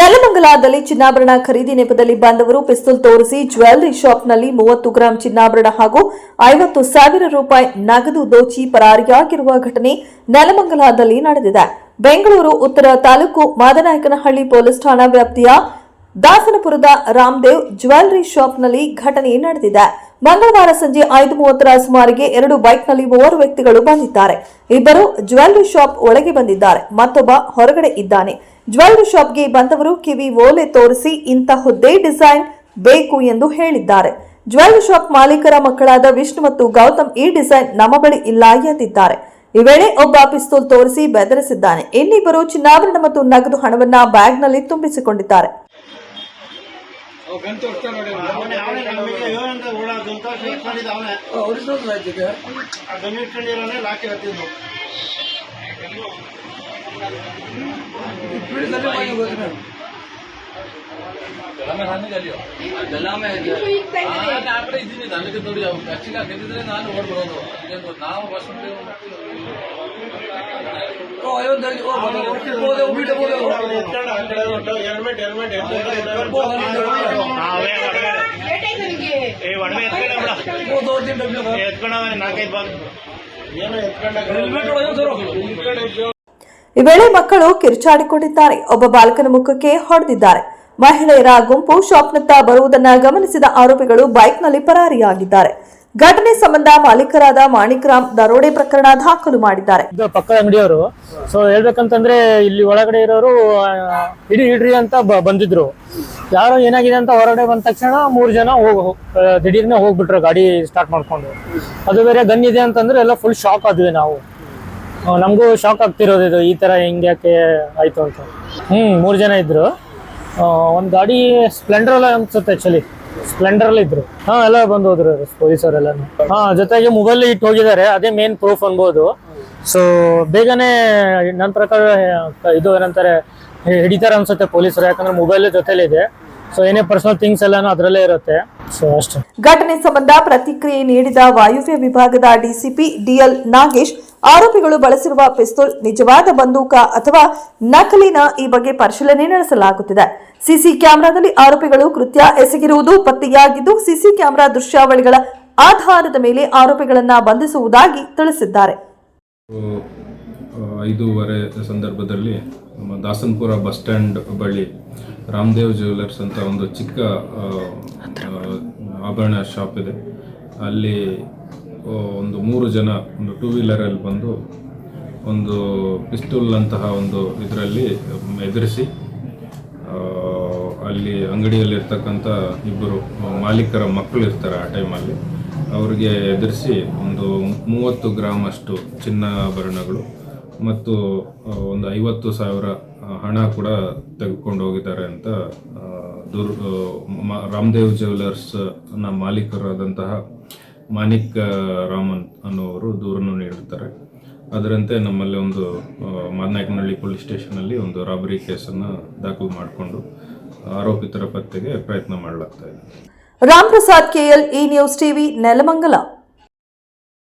ನೆಲಮಂಗಲದಲ್ಲಿ ಚಿನ್ನಾಭರಣ ಖರೀದಿ ನೆಪದಲ್ಲಿ ಬಂದವರು ಪಿಸ್ತೂಲ್ ತೋರಿಸಿ ಜ್ಯುವೆಲ್ಲರಿ ಶಾಪ್ನಲ್ಲಿ ಮೂವತ್ತು ಗ್ರಾಂ ಚಿನ್ನಾಭರಣ ಹಾಗೂ ಐವತ್ತು ಸಾವಿರ ರೂಪಾಯಿ ನಗದು ದೋಚಿ ಪರಾರಿಯಾಗಿರುವ ಘಟನೆ ನೆಲಮಂಗಲದಲ್ಲಿ ನಡೆದಿದೆ. ಬೆಂಗಳೂರು, ಉತ್ತರ ತಾಲೂಕು ಮಾದನಾಯಕನಹಳ್ಳಿ ಪೊಲೀಸ್ ಠಾಣಾ ವ್ಯಾಪ್ತಿಯ ದಾಸನಪುರದ ರಾಮದೇವ್ ಜ್ಯುವೆಲ್ಲರಿ ಶಾಪ್ನಲ್ಲಿ ಘಟನೆ ನಡೆದಿದೆ. ಮಂಗಳವಾರ ಸಂಜೆ ಐದು ಮೂವತ್ತರ ಸುಮಾರಿಗೆ ಎರಡು ಬೈಕ್ನಲ್ಲಿ ಮೂವರು ವ್ಯಕ್ತಿಗಳು ಬಂದಿದ್ದಾರೆ. ಇಬ್ಬರು ಜ್ಯುವೆಲ್ಲರಿ ಶಾಪ್ ಒಳಗೆ ಬಂದಿದ್ದಾರೆ. ಮತ್ತೊಬ್ಬ ಹೊರಗಡೆ ಇದ್ದಾನೆ. ಜ್ಯುವೆಲ್ಲರಿ ಶಾಪ್ಗೆ ಬಂದವರು ಕಿವಿ ಓಲೆ ತೋರಿಸಿ ಇಂತಹದ್ದೇ ಡಿಸೈನ್ ಬೇಕು ಎಂದು ಹೇಳಿದ್ದಾರೆ. ಜ್ಯುವೆಲ್ಲರಿ ಶಾಪ್ ಮಾಲೀಕರ ಮಕ್ಕಳಾದ ವಿಷ್ಣು ಮತ್ತು ಗೌತಮ್ ಈ ಡಿಸೈನ್ ನಮ್ಮ ಬಳಿ ಇಲ್ಲ ಎಂದಿದ್ದಾರೆ. ಈ ವೇಳೆ ಒಬ್ಬ ಪಿಸ್ತೂಲ್ ತೋರಿಸಿ ಬೆದರಿಸಿದ್ದಾನೆ. ಇನ್ನಿಬ್ಬರು ಚಿನ್ನಾಭರಣ ಮತ್ತು ನಗದು ಹಣವನ್ನ ಬ್ಯಾಗ್ನಲ್ಲಿ ತುಂಬಿಸಿಕೊಂಡಿದ್ದಾರೆ. ಅವ್ ಗನ್ ತೋರಿಸ್ತಾ ನೋಡಿ ಅವನೇ. ಅವನೇ ನಮಗೆ ಏನಂತ ಓಡಾಡ್ದು ಅಂತ ಇಟ್ಕೊಂಡಿದ್ದ ಅವನೇ. ಒರಿಜಿನಲ್ ರಾಜ್ಯಕ್ಕೆ? ಇದ್ದೀನಿ. ನನಗೆ ನೋಡಿ ಅವ್ರು ಆಕ್ಚುಲಿ ಹಾಕಿದ್ರೆ ನಾನು ಓಡ್ಬರೋದು. ನಾವು ಬಸ್ ಹೋದೆ ಬಿಟ್ಟು ಹೋದೆ ಈ ವೇಳೆ ಮಕ್ಕಳು ಕಿರುಚಾಡಿಕೊಂಡಿದ್ದಾರೆ. ಒಬ್ಬ ಬಾಲಕನ ಮುಖಕ್ಕೆ ಹೊಡೆದಿದ್ದಾರೆ. ಮಹಿಳೆಯರ ಗುಂಪು ಶಾಪ್ನತ್ತ ಬರುವುದನ್ನ ಗಮನಿಸಿದ ಆರೋಪಿಗಳು ಬೈಕ್ನಲ್ಲಿ ಪರಾರಿಯಾಗಿದ್ದಾರೆ. ಘಟನೆ ಸಂಬಂಧ ಮಾಲೀಕರಾದ ಮಾಣಿಕ್ರಾಮ್ ದರೋಡೆ ಪ್ರಕರಣ ದಾಖಲು ಮಾಡಿದ್ದಾರೆ. ಇದು ಪಕ್ಕದ ಅಂಗಡಿಯವರು. ಸೊ ಹೇಳ್ಬೇಕಂತಂದ್ರೆ ಇಲ್ಲಿ ಒಳಗಡೆ ಇರೋರು ಆ, ಇಡಿ ಇಡ್ರಿ ಅಂತ ಬಂದಿದ್ರು. ಯಾರೋ ಏನಾಗಿದೆ ಅಂತ ಹೊರಗಡೆ ಬಂದ ತಕ್ಷಣ ಮೂರು ಜನ ಹೋಗ್ ದಿಢೀರ್ನೆ ಹೋಗ್ಬಿಟ್ರು ಗಾಡಿ ಸ್ಟಾರ್ಟ್ ಮಾಡ್ಕೊಂಡು. ಅದು ಬೇರೆ ಗನ್ ಇದೆ ಅಂತಂದ್ರೆ ಎಲ್ಲ ಫುಲ್ ಶಾಕ್ ಆದ್ವಿ ನಾವು. ನಮಗೂ ಶಾಕ್ ಆಗ್ತಿರೋದು ಇದು ಈ ತರ ಹೆಂಗ್ಯಾಕೆ ಆಯ್ತು ಅಂತ. ಹ್ಮ್ ಮೂರು ಜನ ಇದ್ರು. ಒಂದು ಗಾಡಿ ಸ್ಪ್ಲೆಂಡರ್ ಅನ್ಸುತ್ತೆ ಆಕ್ಚುಲಿ ಸ್ಪ್ಲೆಂಡರ್ ಅಲ್ಲಿ ಇದ್ರು. ಹಾ ಎಲ್ಲ ಬಂದು ಹೋದ್ರು ಪೊಲೀಸರೆಲ್ಲ ಹಾ ಜೊತೆಗೆ ಮೊಬೈಲ್ ಇಟ್ಟು ಹೋಗಿದ್ದಾರೆ ಅದೇ ಮೇನ್ ಪ್ರೂಫ್ ಅನ್ಬೋದು. ಸೊ ಬೇಗನೆ ನನ್ನ ಪ್ರಕಾರ ಇದು ಏನಂತಾರೆ ಹಿಡಿತಾರ ಅನ್ಸುತ್ತೆ ಪೊಲೀಸರು ಯಾಕಂದ್ರೆ ಮೊಬೈಲ್ ಜೊತೆಲಿದೆ ಸೊ ಏನೇ ಪರ್ಸನಲ್ ಥಿಂಗ್ಸ್ ಎಲ್ಲಾನು ಅದರಲ್ಲೇ ಇರುತ್ತೆ. ಸೊ ಅಷ್ಟೇ. ಘಟನೆ ಸಂಬಂಧ ಪ್ರತಿಕ್ರಿಯೆ ನೀಡಿದ ವಾಯುವ್ಯ ವಿಭಾಗದ ಡಿಸಿಪಿ ಡಿಎಲ್ ನಾಗೇಶ್ ಆರೋಪಿಗಳು ಬಳಸಿರುವ ಪಿಸ್ತೂಲ್ ನಿಜವಾದ ಬಂದೂಕ ಅಥವಾ ನಕಲಿನ ಈ ಬಗ್ಗೆ ಪರಿಶೀಲನೆ ನಡೆಸಲಾಗುತ್ತಿದೆ. ಸಿಸಿ ಕ್ಯಾಮೆರಾದಲ್ಲಿ ಆರೋಪಿಗಳು ಕೃತ್ಯ ಎಸಗಿರುವುದು ಪತ್ತೆಯಾಗಿದ್ದು, ಸಿಸಿ ಕ್ಯಾಮೆರಾ ದೃಶ್ಯಾವಳಿಗಳ ಆಧಾರದ ಮೇಲೆ ಆರೋಪಿಗಳನ್ನ ಬಂಧಿಸುವುದಾಗಿ ತಿಳಿಸಿದ್ದಾರೆ. ಐದೂವರೆ ಸಂದರ್ಭದಲ್ಲಿ ನಮ್ಮ ದಾಸನ್ಪುರ ಬಸ್ ಸ್ಟ್ಯಾಂಡ್ ಬಳಿ ರಾಮದೇವ್ ಜ್ಯುವೆಲರ್ಸ್ ಅಂತ ಒಂದು ಚಿಕ್ಕ ಆಭರಣ ಶಾಪ್ ಇದೆ. ಅಲ್ಲಿ ಒಂದು ಮೂರು ಜನ, ಒಂದು ಟೂ ವೀಲರಲ್ಲಿ ಬಂದು ಒಂದು ಪಿಸ್ತೂಲ್ ಅಂತಹ ಒಂದು ಇದರಲ್ಲಿ ಎದುರಿಸಿ ಅಲ್ಲಿ ಅಂಗಡಿಯಲ್ಲಿರ್ತಕ್ಕಂಥ ಇಬ್ಬರು ಮಾಲೀಕರ ಮಕ್ಕಳು ಇರ್ತಾರೆ ಆ ಟೈಮಲ್ಲಿ ಅವರಿಗೆ ಎದುರಿಸಿ ಒಂದು ಮೂವತ್ತು ಗ್ರಾಮ್ ಅಷ್ಟು ಚಿನ್ನಾಭರಣಗಳು ಮತ್ತು ಒಂದು ಐವತ್ತು ಸಾವಿರ ಹಣ ಕೂಡ ತೆಗೆದುಕೊಂಡು ಹೋಗಿದ್ದಾರೆ ಅಂತ ದುರ್ ರಾಮದೇವ್ ಜ್ಯುವೆಲರ್ಸ್ನ ಮಾಲೀಕರಾದಂತಹ ಮಾಣಿಕ್ ಆ, ರಾಮನ್ ಅನ್ನುವರು ದೂರನ್ನು ನೀಡುತ್ತಾರೆ. ಅದರಂತೆ ನಮ್ಮಲ್ಲಿ ಒಂದು ಮಾದನಾಯಕನಹಳ್ಳಿ ಪೊಲೀಸ್ ಸ್ಟೇಷನಲ್ಲಿ ಒಂದು ರಾಬರಿ ಕೇಸನ್ನು ದಾಖಲು ಮಾಡಿಕೊಂಡು ಆರೋಪಿತರ ಪತ್ತೆಗೆ ಪ್ರಯತ್ನ ಮಾಡಲಾಗ್ತಾ ಇದೆ. ರಾಮ್ ಪ್ರಸಾದ್ ಕೆಎಲ್ ಈ ನ್ಯೂಸ್ ಟಿವಿ ನೆಲಮಂಗಲ.